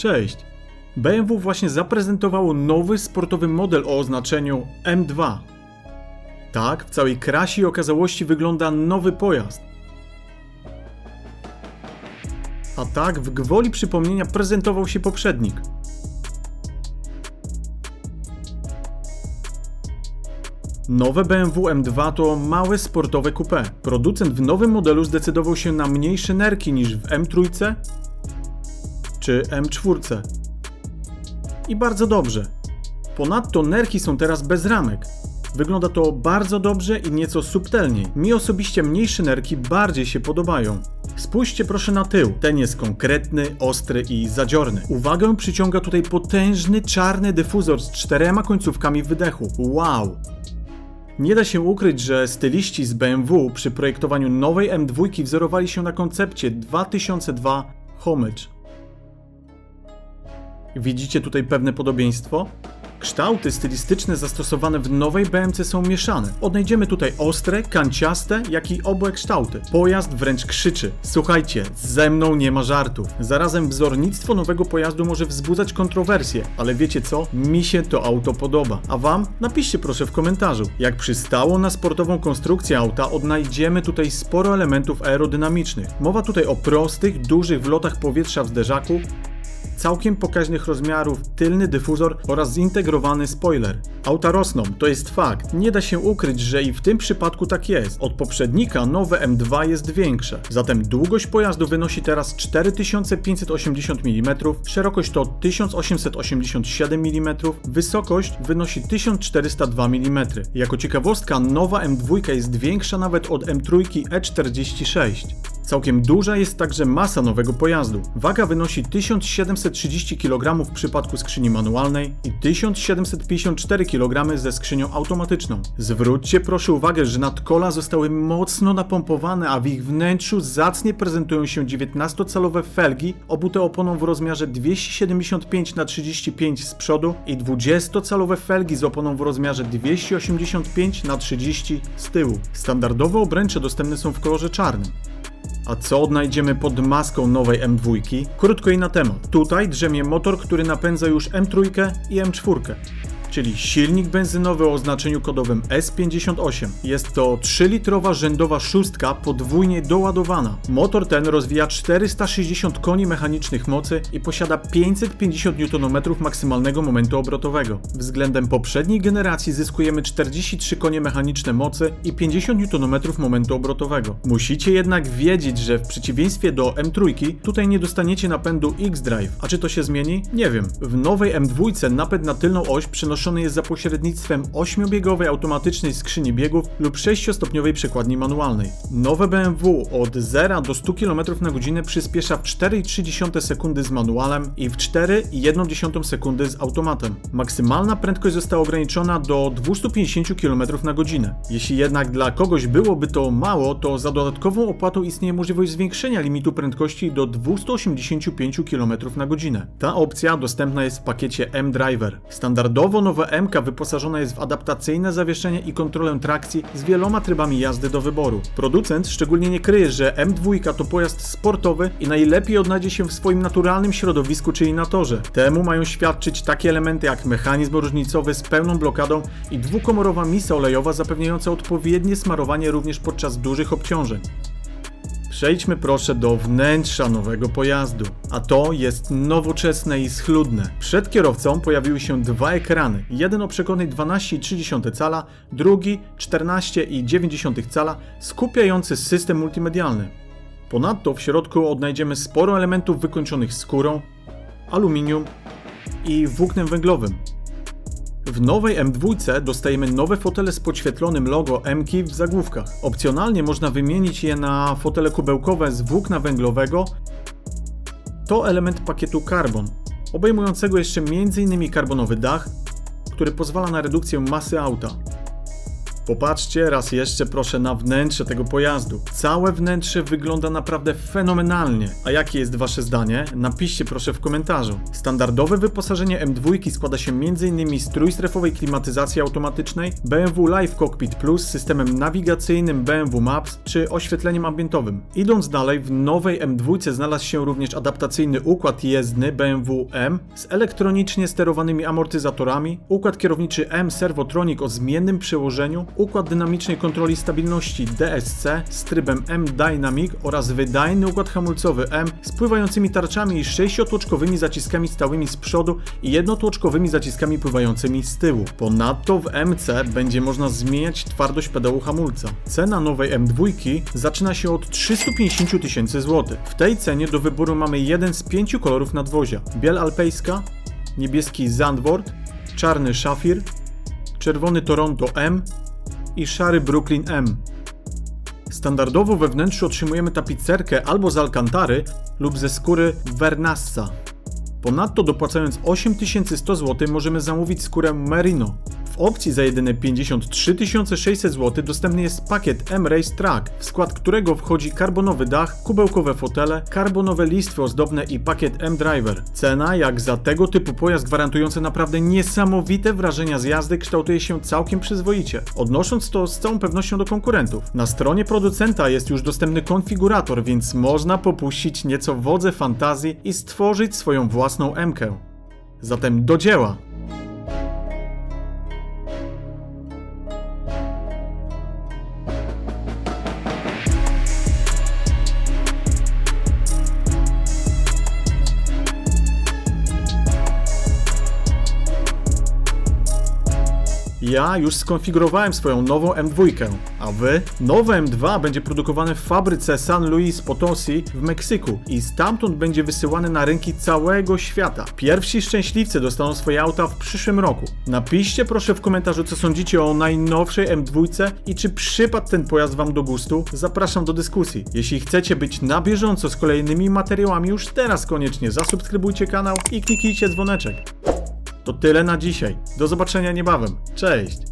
Cześć! BMW właśnie zaprezentowało nowy sportowy model o oznaczeniu M2. Tak, w całej krasie i okazałości wygląda nowy pojazd. A tak, w gwoli przypomnienia prezentował się poprzednik. Nowe BMW M2 to małe sportowe coupé. Producent w nowym modelu zdecydował się na mniejsze nerki niż w M3 czy M4. I bardzo dobrze. Ponadto nerki są teraz bez ramek. Wygląda to bardzo dobrze i nieco subtelniej. Mi osobiście mniejsze nerki bardziej się podobają. Spójrzcie proszę na tył. Ten jest konkretny, ostry i zadziorny. Uwagę przyciąga tutaj potężny czarny dyfuzor z czterema końcówkami wydechu. Wow! Nie da się ukryć, że styliści z BMW przy projektowaniu nowej M2 wzorowali się na koncepcie 2002 Homage. Widzicie tutaj pewne podobieństwo? Kształty stylistyczne zastosowane w nowej BMC są mieszane. Odnajdziemy tutaj ostre, kanciaste, jak i obłe kształty. Pojazd wręcz krzyczy: Słuchajcie, ze mną nie ma żartów. Zarazem wzornictwo nowego pojazdu może wzbudzać kontrowersje, ale wiecie co? Mi się to auto podoba. A wam? Napiszcie proszę w komentarzu. Jak przystało na sportową konstrukcję auta, odnajdziemy tutaj sporo elementów aerodynamicznych. Mowa tutaj o prostych, dużych wlotach powietrza w zderzaku, całkiem pokaźnych rozmiarów, tylny dyfuzor oraz zintegrowany spoiler. Auta rosną, to jest fakt. Nie da się ukryć, że i w tym przypadku tak jest. Od poprzednika nowe M2 jest większe. Zatem długość pojazdu wynosi teraz 4580 mm, szerokość to 1887 mm, wysokość wynosi 1402 mm. Jako ciekawostka, nowa M2 jest większa nawet od M3 E46. Całkiem duża jest także masa nowego pojazdu. Waga wynosi 1730 kg w przypadku skrzyni manualnej i 1754 kg ze skrzynią automatyczną. Zwróćcie proszę uwagę, że nadkola zostały mocno napompowane, a w ich wnętrzu zacnie prezentują się 19-calowe felgi obute oponą w rozmiarze 275 na 35 z przodu i 20-calowe felgi z oponą w rozmiarze 285 na 30 z tyłu. Standardowe obręcze dostępne są w kolorze czarnym. A co odnajdziemy pod maską nowej M2? Krótko i na temat. Tutaj drzemie motor, który napędza już M3 i M4 czyli silnik benzynowy o oznaczeniu kodowym S58. Jest to 3-litrowa rzędowa szóstka podwójnie doładowana. Motor ten rozwija 460 koni mechanicznych mocy i posiada 550 Nm maksymalnego momentu obrotowego. Względem poprzedniej generacji zyskujemy 43 konie mechaniczne mocy i 50 Nm momentu obrotowego. Musicie jednak wiedzieć, że w przeciwieństwie do M3 tutaj nie dostaniecie napędu X-Drive. A czy to się zmieni? Nie wiem. W nowej M2 napęd na tylną oś przenoszony jest za pośrednictwem 8-biegowej automatycznej skrzyni biegów lub 6-stopniowej przekładni manualnej. Nowe BMW od 0 do 100 km na godzinę przyspiesza w 4,3 sekundy z manualem i w 4,1 sekundy z automatem. Maksymalna prędkość została ograniczona do 250 km na godzinę. Jeśli jednak dla kogoś byłoby to mało, to za dodatkową opłatą istnieje możliwość zwiększenia limitu prędkości do 285 km na godzinę. Ta opcja dostępna jest w pakiecie M-Driver. Standardowo nowa MK wyposażona jest w adaptacyjne zawieszenie i kontrolę trakcji z wieloma trybami jazdy do wyboru. Producent szczególnie nie kryje, że M2 to pojazd sportowy i najlepiej odnajdzie się w swoim naturalnym środowisku, czyli na torze. Temu mają świadczyć takie elementy jak mechanizm różnicowy z pełną blokadą i dwukomorowa misa olejowa zapewniająca odpowiednie smarowanie również podczas dużych obciążeń. Przejdźmy proszę do wnętrza nowego pojazdu, a to jest nowoczesne i schludne. Przed kierowcą pojawiły się dwa ekrany, jeden o przekątnej 12,3 cala, drugi 14,9 cala, skupiający system multimedialny. Ponadto w środku odnajdziemy sporo elementów wykończonych skórą, aluminium i włóknem węglowym. W nowej M2 dostajemy nowe fotele z podświetlonym logo MKI w zagłówkach. Opcjonalnie można wymienić je na fotele kubełkowe z włókna węglowego. To element pakietu Carbon, obejmującego jeszcze m.in. karbonowy dach, który pozwala na redukcję masy auta. Popatrzcie raz jeszcze proszę na wnętrze tego pojazdu. Całe wnętrze wygląda naprawdę fenomenalnie. A jakie jest wasze zdanie? Napiszcie proszę w komentarzu. Standardowe wyposażenie M2 składa się m.in. z trójstrefowej klimatyzacji automatycznej, BMW Live Cockpit Plus systemem nawigacyjnym BMW Maps czy oświetleniem ambientowym. Idąc dalej, w nowej M2 znalazł się również adaptacyjny układ jezdny BMW M z elektronicznie sterowanymi amortyzatorami, układ kierowniczy M Servotronic o zmiennym przełożeniu, układ dynamicznej kontroli stabilności DSC z trybem M Dynamic oraz wydajny układ hamulcowy M z pływającymi tarczami i sześciotłoczkowymi zaciskami stałymi z przodu i jednotłoczkowymi zaciskami pływającymi z tyłu. Ponadto w MC będzie można zmieniać twardość pedału hamulca. Cena nowej M2 zaczyna się od 350 000 tysięcy złotych. W tej cenie do wyboru mamy jeden z pięciu kolorów nadwozia. Biel alpejska, niebieski Zandvoort, czarny Szafir, czerwony Toronto M i szary Brooklyn M. Standardowo we wnętrzu otrzymujemy tapicerkę albo z alkantary lub ze skóry Vernassa. Ponadto dopłacając 8100 zł możemy zamówić skórę Merino. Opcji za jedyne 53 600 zł dostępny jest pakiet M-Race Track, w skład którego wchodzi karbonowy dach, kubełkowe fotele, karbonowe listwy ozdobne i pakiet M-Driver. Cena, jak za tego typu pojazd gwarantujący naprawdę niesamowite wrażenia z jazdy, kształtuje się całkiem przyzwoicie, odnosząc to z całą pewnością do konkurentów. Na stronie producenta jest już dostępny konfigurator, więc można popuścić nieco wodze fantazji i stworzyć swoją własną M-kę. Zatem do dzieła! Ja już skonfigurowałem swoją nową M2, a wy? Nowe M2 będzie produkowane w fabryce San Luis Potosi w Meksyku i stamtąd będzie wysyłane na rynki całego świata. Pierwsi szczęśliwcy dostaną swoje auta w przyszłym roku. Napiszcie proszę w komentarzu co sądzicie o najnowszej M2 i czy przypadł ten pojazd wam do gustu. Zapraszam do dyskusji. Jeśli chcecie być na bieżąco z kolejnymi materiałami, już teraz koniecznie zasubskrybujcie kanał i kliknijcie dzwoneczek. To tyle na dzisiaj. Do zobaczenia niebawem. Cześć!